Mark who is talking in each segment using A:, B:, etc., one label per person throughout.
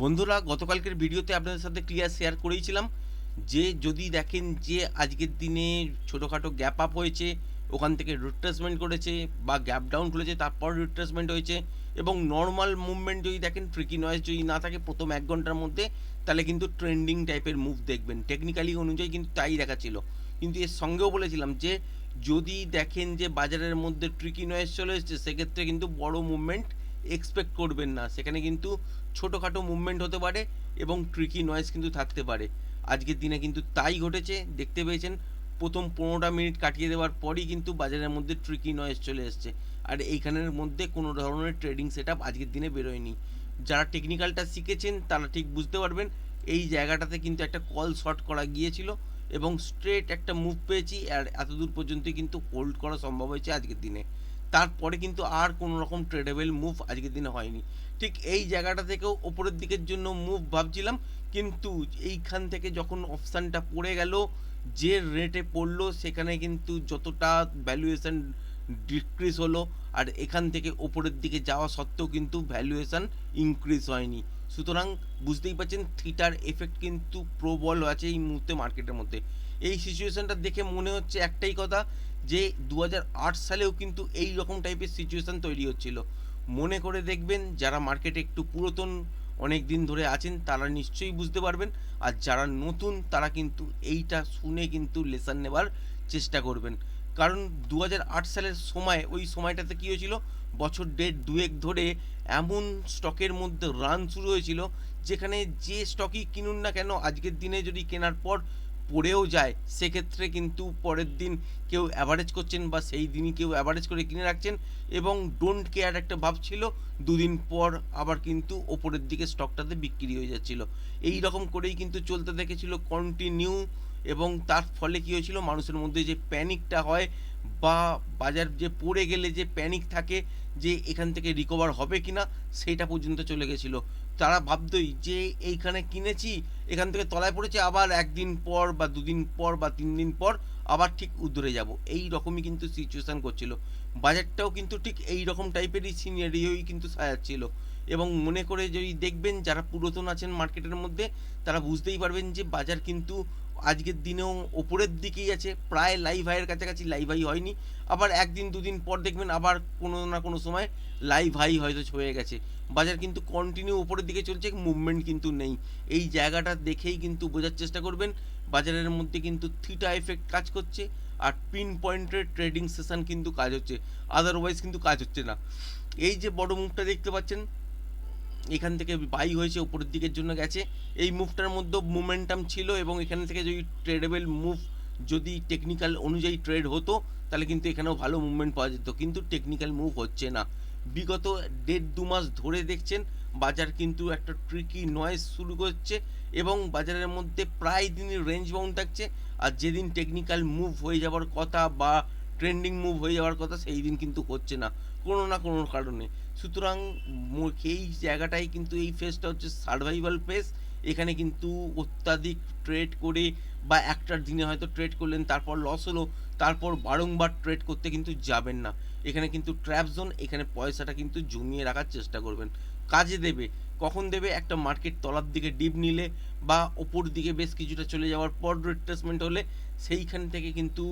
A: বন্ধুরা, গতকালকের ভিডিওতে আপনাদের সাথে ক্লিয়ার শেয়ার করেইছিলাম যে যদি দেখেন যে আজকের দিনে ছোটোখাটো গ্যাপ আপ হয়েছে, ওখান থেকে রিট্রেসমেন্ট করেছে বা গ্যাপ ডাউন করেছে তারপর রিট্রেসমেন্ট হয়েছে এবং নর্মাল মুভমেন্ট যদি দেখেন ট্রিকি নয়েজ যদি না থাকে প্রথম এক ঘণ্টার মধ্যে, তাহলে কিন্তু ট্রেন্ডিং টাইপের মুভ দেখবেন। টেকনিক্যালি অনুযায়ী কিন্তু তাই দেখাচ্ছিল। কিন্তু এর সঙ্গেও বলেছিলাম যে যদি দেখেন যে বাজারের মধ্যে ট্রিকি নয়েজ চলে এসছে, সেক্ষেত্রে কিন্তু বড় মুভমেন্ট এক্সপেক্ট করবেন না। সেখানে কিন্তু ছোটোখাটো মুভমেন্ট হতে পারে এবং ট্রিকি নয়েজ কিন্তু থাকতে পারে। আজকের দিনে কিন্তু তাই ঘটেছে, দেখতে পেয়েছেন, প্রথম পনেরোটা মিনিট কাটিয়ে দেওয়ার পরই কিন্তু বাজারের মধ্যে ট্রিকি নয়েজ চলে এসছে। আর এইখানের মধ্যে কোনো ধরনের ট্রেডিং সেট আজকের দিনে বেরোয়নি। যারা টেকনিক্যালটা শিখেছেন, তারা ঠিক বুঝতে পারবেন, এই জায়গাটাতে কিন্তু একটা কল শর্ট করা গিয়েছিল এবং স্ট্রেট একটা মুভ পেয়েছি, আর এতদূর পর্যন্ত কিন্তু হোল্ড করা সম্ভব হয়েছে আজকের দিনে। তারপরে কিন্তু আর কোনো রকম ট্রেডেবল মুভ আজকের দিনে হয়নি। ঠিক এই জায়গাটা থেকেও ওপরের দিকের জন্য মুভ ভাবছিলাম, কিন্তু এইখান থেকে যখন অপশানটা পড়ে গেল, যে রেটে পড়ল, সেখানে কিন্তু যতটা ভ্যালুয়েশন ডিক্রিজ হলো, আর এখান থেকে ওপরের দিকে যাওয়া সত্ত্বেও কিন্তু ভ্যালুয়েশন ইনক্রিজ হয়নি। সুতরাং বুঝতেই পারছেন থিটার এফেক্ট কিন্তু প্রবল আছে এই মুহূর্তে মার্কেটের মধ্যে। এই সিচুয়েশনটা দেখে মনে হচ্ছে একটাই কথা যে দু হাজার আট সালেও কিন্তু এই রকম টাইপের সিচুয়েশন তৈরি হচ্ছিল। মনে করে দেখবেন, যারা মার্কেটে একটু পুরাতন অনেক দিন ধরে আছেন, তারা নিশ্চয়ই বুঝতে পারবেন। আর যারা নতুন, তারা কিন্তু এইটা শুনে কিন্তু লেসন নেবার চেষ্টা করবেন। কারণ দু হাজার আট সালের সময়, ওই সময়টাতে কী হয়েছিল? বছর দেড়, দুয়েক ধরে এমন স্টকের মধ্যে রান শুরু হয়েছিল, যেখানে যে স্টকই কিনুন না কেন, আজকের দিনে যদি কেনার পর পড়েও যায়, সেক্ষেত্রে কিন্তু পরের দিন কেউ অ্যাভারেজ করছেন বা সেই দিনই কেউ অ্যাভারেজ করে কিনে রাখছেন এবং ডোন্ট কেয়ার একটা ভাব ছিল, দুদিন পর আবার কিন্তু ওপরের দিকে স্টকটাতে বিক্রি হয়ে যাচ্ছিল। এই রকম করেই কিন্তু চলতে দেখেছিল কন্টিনিউ এবং তার ফলে কী হয়েছিল, মানুষের মধ্যে যে প্যানিকটা হয় বা বাজার যে পড়ে গেলে যে প্যানিক থাকে যে এখান থেকে রিকভার হবে কি না সেইটা পর্যন্ত চলে গেছিল। তারা ভাবতোই যে এইখানে কিনেছি, এখান থেকে তলায় পড়েছে, আবার একদিন পর বা দুদিন পর বা তিন দিন পর আবার ঠিক উদ্ধরে যাব। এই রকমই কিন্তু সিচুয়েশান করছিল। বাজারটাও কিন্তু ঠিক এই রকম টাইপেরই সিনারিওই কিন্তু সাজাচ্ছিল। এবং মনে করে যদি দেখবেন, যারা পুরাতন আছেন মার্কেটের মধ্যে, তারা বুঝতেই পারবেন যে বাজার কিন্তু আজকের দিনেও ওপরের দিকেই আছে, প্রায় লাইভ হাইয়ের কাছাকাছি লাইভ হাই হয়নি। আবার একদিন দুদিন পর দেখবেন আবার কোনো না কোনো সময় লাইভ হাই হয়তো ছুঁয়ে গেছে। বাজার কিন্তু কন্টিনিউ উপরের দিকে চলছে মুভমেন্ট কিন্তু নেই। এই জায়গাটা দেখেই কিন্তু বোঝার চেষ্টা করবেন। বাজারের মধ্যে কিন্তু থিটা এফেক্ট কাজ করছে আর পিন পয়েন্টের ট্রেডিং সেশন কিন্তু কাজ হচ্ছে। আদারওয়াইজ কিন্তু কাজ হচ্ছে না। এই যে বড় মুখটা দেখতে পাচ্ছেন এখান থেকে বাই হয়েছে, উপরের দিকের জন্য গেছে। এই মুভটার মধ্যে মোমেন্টাম ছিল এবং এখান থেকে যদি ট্রেডেবল মুভ যদি টেকনিক্যাল অনুযায়ী ট্রেড হতো, তাহলে কিন্তু এখানেও ভালো মুভমেন্ট পাওয়া যেত। কিন্তু টেকনিক্যাল মুভ হচ্ছে না। বিগত দেড় দু মাস ধরে দেখছেন, বাজার কিন্তু একটা ট্রিকি নয়েজ শুরু করছে এবং বাজারের মধ্যে প্রায় দিনই রেঞ্জ বাউন্ড থাকছে। আর যেদিন টেকনিক্যাল মুভ হয়ে যাওয়ার কথা বা ট্রেন্ডিং মুভ হয়ে যাওয়ার কথা, সেই দিন কিন্তু হচ্ছে না। কোনো না কোনো কারণে। সুতরাং এই জায়গাটাই কিন্তু এই ফেসটা হচ্ছে সার্ভাইভাল ফেস এখানে কিন্তু অত্যাধিক ট্রেড করে বা একটার দিনে হয়তো ট্রেড করলেন, তারপর লস হলো, তারপর বারংবার ট্রেড করতে কিন্তু যাবেন না। এখানে কিন্তু ট্র্যাপ জোন এখানে পয়সাটা কিন্তু জমিয়ে রাখার চেষ্টা করবেন। কাজে দেবে। কখন দেবে? একটা মার্কেট তলার দিকে ডিপ নিলে বা ওপর দিকে বেশ কিছুটা চলে যাওয়ার পর রিট্রেসমেন্ট হলে সেইখান থেকে কিন্তু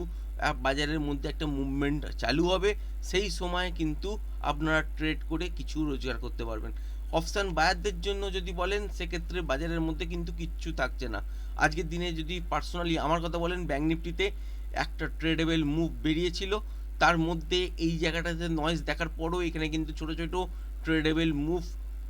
A: বাজারের মধ্যে একটা মুভমেন্ট চালু হবে। সেই সময় কিন্তু আপনারা ট্রেড করে কিছু রোজগার করতে পারবেন। অপশান বায়ারদের জন্য যদি বলেন, সেক্ষেত্রে বাজারের মধ্যে কিন্তু কিচ্ছু থাকছে না। আজকের দিনে যদি পার্সোনালি আমার কথা বলেন ব্যাঙ্ক নিফটিতে একটা ট্রেডেবল মুভ বেরিয়েছিল। তার মধ্যে এই জায়গাটাতে নয়েজ দেখার পরও এখানে কিন্তু ছোট ছোট ট্রেডেবল মুভ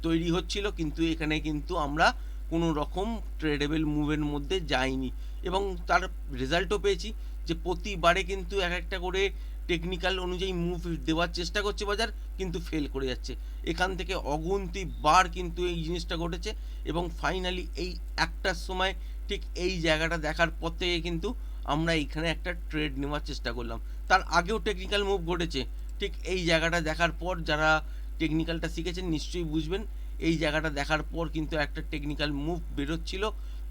A: তৈরি হচ্ছিল, কিন্তু এখানে কিন্তু আমরা কোনো রকম ট্রেডেবল মুভের মধ্যে যাইনি। এবং তার রেজাল্টও পেয়েছি যে প্রতিবারে কিন্তু এক একটা করে টেকনিক্যাল অনুযায়ী মুভ দেওয়ার চেষ্টা করছে বাজার, কিন্তু ফেল করে যাচ্ছে। এখান থেকে অগুন্তি বার কিন্তু এই জিনিসটা ঘটেছে এবং ফাইনালি এই একটার সময় ঠিক এই জায়গাটা দেখার পর থেকে কিন্তু আমরা এখানে একটা ট্রেড নেওয়ার চেষ্টা করলাম। তার আগেও টেকনিক্যাল মুভ ঘটেছে। ঠিক এই জায়গাটা দেখার পর যারা টেকনিক্যালটা শিখেছেন, নিশ্চয়ই বুঝবেন। এই জায়গাটা দেখার পর কিন্তু একটা টেকনিক্যাল মুভ বেরোচ্ছিল,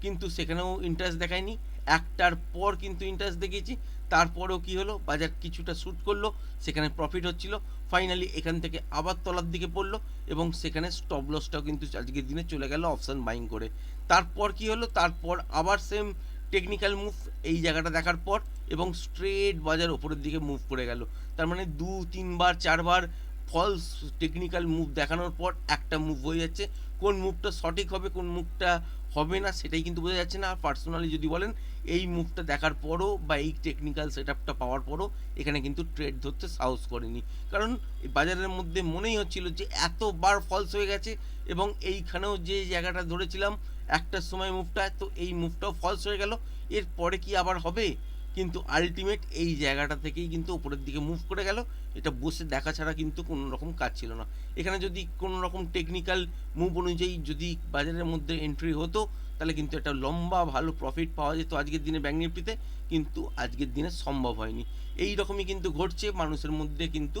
A: কিন্তু সেখানেও ইন্টারেস্ট দেখায়নি। একটার পর কিন্তু ইন্টারেস্ট দেখিয়েছি, তারপরেও কি হলো? বাজার কিছুটা শ্যুট করল, সেখানে প্রফিট হচ্ছিল। ফাইনালি এখান থেকে আবার তলার দিকে পড়ল এবং সেখানে স্টপ লসটাও কিন্তু আজকের দিনে চলে গেল অপশান বাইং করে। তারপর কি হলো? তারপর আবার সেম টেকনিক্যাল মুভ এই জায়গাটা দেখার পর এবং স্ট্রেট বাজার ওপরের দিকে মুভ করে গেল। তার মানে দু, তিনবার, চারবার ফলস টেকনিক্যাল মুভ দেখানোর পর একটা মুভ হয়ে যাচ্ছে। কোন মুভটা সঠিক হবে, কোন মুভটা হবে না, সেটাই কিন্তু বোঝা যাচ্ছে না। আর পার্সোনালি যদি বলেন, এই মুভটা দেখার পরও বা এই টেকনিক্যাল সেট আপটা পাওয়ার পরও এখানে কিন্তু ট্রেড ধরতে সাহস করেনি। কারণ বাজারের মধ্যে মনেই হচ্ছিল যে এতবার ফলস হয়ে গেছে এবং এইখানেও যে জায়গাটা ধরেছিলাম একটার সময় মুভটা তো এই মুভটাও ফলস হয়ে গেল। এর পরে কি আবার হবে? কিন্তু আলটিমেট এই জায়গাটা থেকেই কিন্তু উপরের দিকে মুভ করে গেল। এটা বসে দেখা ছাড়া কিন্তু কোনো রকম কাজ ছিল না। এখানে যদি কোনো রকম টেকনিক্যাল মুভ অনুযায়ী যদি বাজারের মধ্যে এন্ট্রি হতো, তাহলে কিন্তু একটা লম্বা ভালো প্রফিট পাওয়া যেত আজকের দিনে ব্যাঙ্ক নিফটিতে কিন্তু আজকের দিনে সম্ভব হয়নি। এই রকমই কিন্তু ঘটছে, মানুষের মধ্যে কিন্তু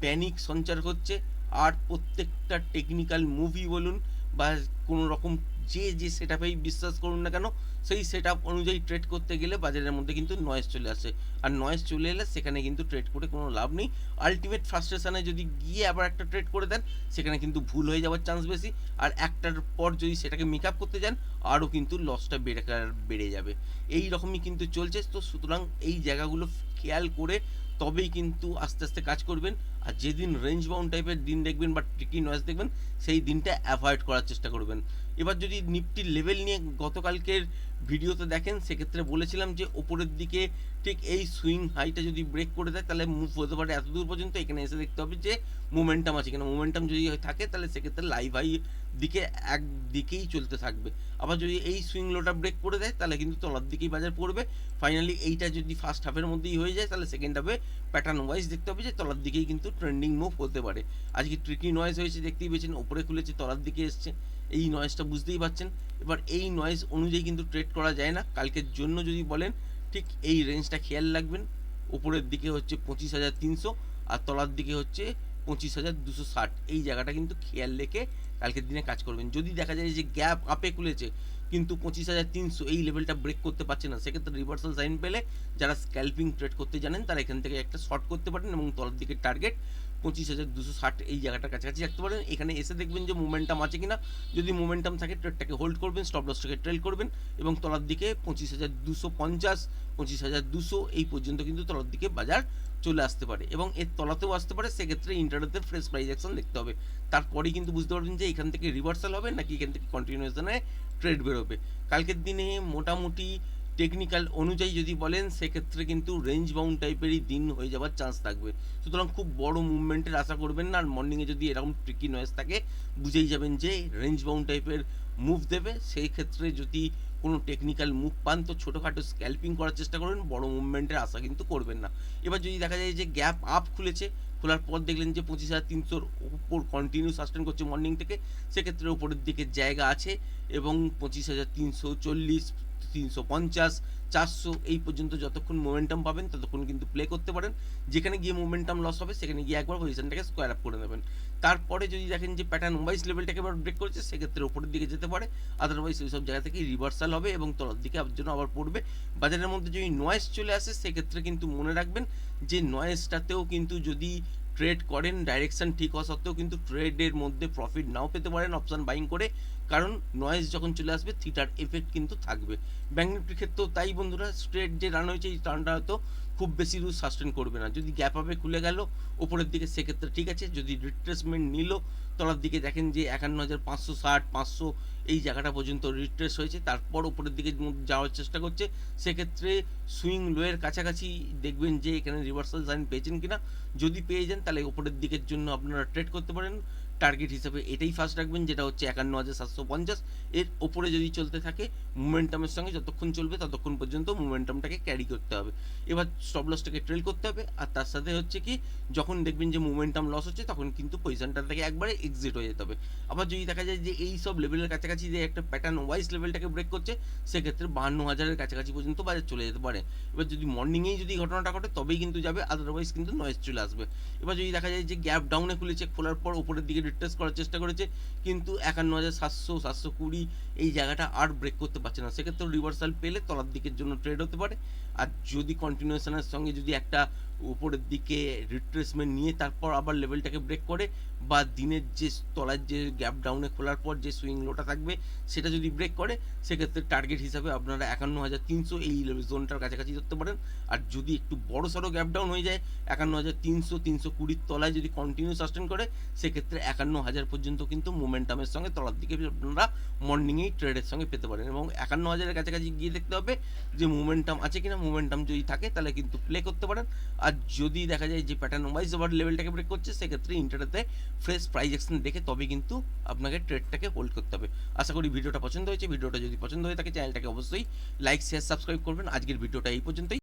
A: প্যানিক সঞ্চার হচ্ছে। আর প্রত্যেকটা টেকনিক্যাল মুভি বলুন বা কোনো রকম যে যে সেট বিশ্বাস করুন না কেন, সেই সেট আপ অনুযায়ী ট্রেড করতে গেলে বাজারের মধ্যে কিন্তু নয়েজ চলে আসে। আর নয়েজ চলে এলে সেখানে কিন্তু ট্রেড করে কোনো লাভ নেই। আলটিমেট ফ্রাস্ট্রেশনে যদি গিয়ে আবার একটা ট্রেড করে দেন, সেখানে কিন্তু ভুল হয়ে যাওয়ার চান্স বেশি। আর একটার পর যদি সেটাকে মেক আপ করতে যান, আরও কিন্তু লসটা বেড়ে বেড়ে যাবে। এই রকমই কিন্তু চলছে। তো সুতরাং এই জায়গাগুলো খেয়াল করে তবেই কিন্তু আস্তে আস্তে কাজ করবেন। আর যেদিন রেঞ্জ বাউন্ড টাইপের দিন দেখবেন বা ট্রিকি নয়েজ দেখবেন, সেই দিনটা অ্যাভয়েড করার চেষ্টা করবেন। এবার যদি নিফটির লেভেল নিয়ে গতকালকের ভিডিওতে দেখেন, সেক্ষেত্রে বলেছিলাম যে ওপরের দিকে ঠিক এই সুইং হাইটা যদি ব্রেক করে দেয়, তাহলে মুভ হতে পারে এত দূর পর্যন্ত। এখানে এসে দেখতে হবে যে মোমেন্টাম আছে কিনা। মোমেন্টাম যদি থাকে, তাহলে সেক্ষেত্রে লাইভ হাই দিকে এক দিকেই চলতে থাকবে। আবার যদি এই সুইং লোটা ব্রেক করে দেয়, তাহলে কিন্তু তলার দিকেই বাজার পড়বে। ফাইনালি এইটা যদি ফার্স্ট হাফের মধ্যেই হয়ে যায়, তাহলে সেকেন্ড হাফে প্যাটার্ন ওয়াইজ দেখতে হবে যে তলার দিকেই কিন্তু ট্রেন্ডিং মুভ হতে পারে। আজকে ট্রিকি নয়েজ হয়েছে, দেখতেই পেয়েছেন, ওপরে খুলেছে, তলার দিকে এসছে। এই নয়েজটা বুঝতেই পারছেন। এবার এই নয়েজ অনুযায়ী কিন্তু ট্রেড করা যায় না। কালকের জন্য যদি বলেন, ঠিক এই রেঞ্জটা খেয়াল রাখবেন। ওপরের দিকে হচ্ছে পঁচিশ হাজার তিনশো আর তলার দিকে হচ্ছে পঁচিশ হাজার দুশো ষাট। এই জায়গাটা কিন্তু খেয়াল রেখে কালকের দিনে কাজ করবেন। যদি দেখা যায় যে গ্যাপ আপে খুলেছে, কিন্তু পঁচিশ হাজার তিনশো এই লেভেলটা ব্রেক করতে পারছে না, সেক্ষেত্রে রিভার্সাল সাইন পেলে যারা স্ক্যাল্পিং ট্রেড করতে জানেন, তারা এখান থেকে একটা শর্ট করতে পারেন এবং তলার দিকে টার্গেট পঁচিশ হাজার দুশো ষাট এই জায়গাটার কাছাকাছি রাখতে পারেন। এখানে এসে দেখবেন যে মোমেন্টাম আছে কিনা। যদি মোমেন্টাম থাকে ট্রেডটাকে হোল্ড করবেন স্টপ লসটাকে ট্রেল করবেন এবং তলার দিকে পঁচিশ হাজার দুশো পঞ্চাশ, পঁচিশ হাজার দুশো এই পর্যন্ত কিন্তু তলার দিকে বাজার চলে আসতে পারে এবং এর তলাতেও আসতে পারে। সেক্ষেত্রে ইন্টারনেটের ফ্রেশ প্রাইজ অ্যাকশন দেখতে হবে। তারপরেই কিন্তু বুঝতে পারবেন যে এখান থেকে রিভার্সাল হবে নাকি এখান থেকে কন্টিনিউশনে ট্রেড বেরোবে। কালকের দিনে মোটামুটি টেকনিক্যাল অনুযায়ী যদি বলেন, সেক্ষেত্রে কিন্তু রেঞ্জ বাউন্ড টাইপেরই দিন হয়ে যাওয়ার চান্স থাকবে। সুতরাং খুব বড় মুভমেন্টের আশা করবেন না, আর মর্নিংয়ে যদি এরকম ট্রিকি নয়েস থাকে, বুঝেই যাবেন যে রেঞ্জ বাউন্ড টাইপের মুভ দেবে। সেই ক্ষেত্রে যদি কোনো টেকনিক্যাল মুভ পান, তো ছোটোখাটো স্ক্যাল্পিং করার চেষ্টা করবেন, বড় মুভমেন্টের আশা কিন্তু করবেন না। এবার যদি দেখা যায় যে গ্যাপ আপ খুলেছে, খোলার পর দেখলেন যে পঁচিশ হাজার তিনশোর উপর কন্টিনিউ সাস্টেন করছে মর্নিং থেকে, সেক্ষেত্রে উপরের দিকে জায়গা আছে এবং পঁচিশ হাজার তিনশো চল্লিশ তিনশো পঞ্চাশ, চারশো, এই পর্যন্ত যতক্ষণ মোমেন্টাম পাবেন ততক্ষণ কিন্তু প্লে করতে পারেন। যেখানে গিয়ে মোমেন্টাম লস হবে, সেখানে গিয়ে একবার পজিশনটাকে স্কোয়ার আপ করে নেবেন। তারপরে যদি দেখেন যে প্যাটার্ন ওয়াইজ লেভেলটাকে এবার ব্রেক করেছে, সেক্ষেত্রে ওপরের দিকে যেতে পারে। আদারওয়াইজ ওই সব জায়গা থেকে রিভার্সাল হবে এবং তলার দিকে জন্য আবার পড়বে। বাজারের মধ্যে যদি নয়েজ চলে আসে, সেক্ষেত্রে কিন্তু মনে রাখবেন যে নয়েজটাতেও কিন্তু যদি ট্রেড করেন ডাইরেকশন ঠিক হওয়া সত্ত্বেও কিন্তু ট্রেডের মধ্যে প্রফিট নাও পেতে পারেন অপশান বাইং করে। কারণ নয়েজ যখন চলে আসবে থিটার এফেক্ট কিন্তু থাকবে। ব্যাঙ্ক নিফটির ক্ষেত্রেও তাই বন্ধুরা স্ট্রেট যে রান হয়েছে, এই রানটা হয়তো খুব বেশি দূর সাস্টেন করবে না। যদি গ্যাপ আপে খুলে গেল ওপরের দিকে সেক্ষেত্রে ঠিক আছে। যদি রিট্রেসমেন্ট নিল, তলার দিকে দেখেন যে একান্ন হাজার পাঁচশো ষাট, পাঁচশো এই জায়গাটা পর্যন্ত রিট্রেস হয়েছে। তারপর ওপরের দিকে যাওয়ার চেষ্টা করছে। সেক্ষেত্রে সুইং লোয়ের কাছাকাছি দেখবেন যে এখানে রিভার্সাল সাইন পেয়েছেন কিনা। যদি পেয়ে যান, তাহলে ওপরের দিকের জন্য আপনারা ট্রেড করতে পারেন। টার্গেট হিসেবে এটাই ফার্স্ট রাখবেন, যেটা হচ্ছে একান্ন হাজার সাতশো পঞ্চাশ। এর ওপরে যদি চলতে থাকে মুমেন্টামের সঙ্গে যতক্ষণ চলবে ততক্ষণ পর্যন্ত মুমেন্টামটাকে ক্যারি করতে হবে। এবার স্টপ লসটাকে ট্রেল করতে হবে, আর তার সাথে হচ্ছে কি, যখন দেখবেন যে মুমেন্টাম লস হচ্ছে, তখন কিন্তু পজিশনটা থেকে একবারে এক্সিট হয়ে যেতে হবে। আবার যদি দেখা যায় যে এই সব লেভেলের কাছাকাছি যে একটা প্যাটার্ন ওয়াইজ লেভেলটাকে ব্রেক করছে, সেক্ষেত্রে বাহান্ন হাজারের কাছাকাছি পর্যন্ত বাজার চলে যেতে পারে। এবার যদি মর্নিংয়েই যদি ঘটনাটা ঘটে, তবেই কিন্তু যাবে আদারওয়াইজ কিন্তু নয়েজ চলে আসবে। এবার যদি দেখা যায় যে গ্যাপ ডাউনে খুলেছে, খোলার পর ওপরের দিকে রিট্রেস করার চেষ্টা করেছে, কিন্তু একান্ন হাজার সাতশো সাতশো কুড়ি এই জায়গাটা আর ব্রেক করতে পারছে না। সেক্ষেত্রে রিভার্সাল পেলে তলার দিকের জন্য ট্রেড হতে পারে। আর যদি কন্টিনিউশনের সঙ্গে যদি একটা উপরের দিকে রিট্রেসমেন্ট নিয়ে তারপর আবার লেভেলটাকে ব্রেক করে বা দিনের যে তলার যে গ্যাপ ডাউনে খোলার পর যে সুইং লোটা থাকবে, সেটা যদি ব্রেক করে, সেক্ষেত্রে টার্গেট হিসাবে আপনারা একান্ন হাজার তিনশো এই জোনটার কাছাকাছি ধরতে পারেন। আর যদি একটু বড় সড়ো গ্যাপ ডাউন হয়ে যায় একান্ন হাজার তিনশো তিনশো কুড়ির তলায় যদি কন্টিনিউ সাস্টেন করে, সেক্ষেত্রে একান্ন হাজার পর্যন্ত কিন্তু মোমেন্টামের সঙ্গে তলার দিকে আপনারা মর্নিংয়েই ট্রেডের সঙ্গে পেতে পারেন। এবং একান্ন হাজারের কাছাকাছি গিয়ে দেখতে হবে যে মোমেন্টাম আছে কিনা। মোমেন্টাম যদি থাকে, তাহলে কিন্তু প্লে করতে পারেন। আর যদি দেখা যায় যে প্যাটার্ন ওয়াইজ আবার লেভেলটাকে ব্রেক করছে, সেক্ষেত্রে ইন্টারনেটে ফ্রেশ প্রাইজ অ্যাকশন দেখে তবে কিন্তু আপনাকে ট্রেডটাকে হোল্ড করতে হবে। আশা করি ভিডিওটা পছন্দ হয়েছে। ভিডিওটা যদি পছন্দ হয়ে থাকে চ্যানেলটাকে অবশ্যই লাইক শেয়ার সাবস্ক্রাইব করবেন। আজকের ভিডিওটা এই পর্যন্তই।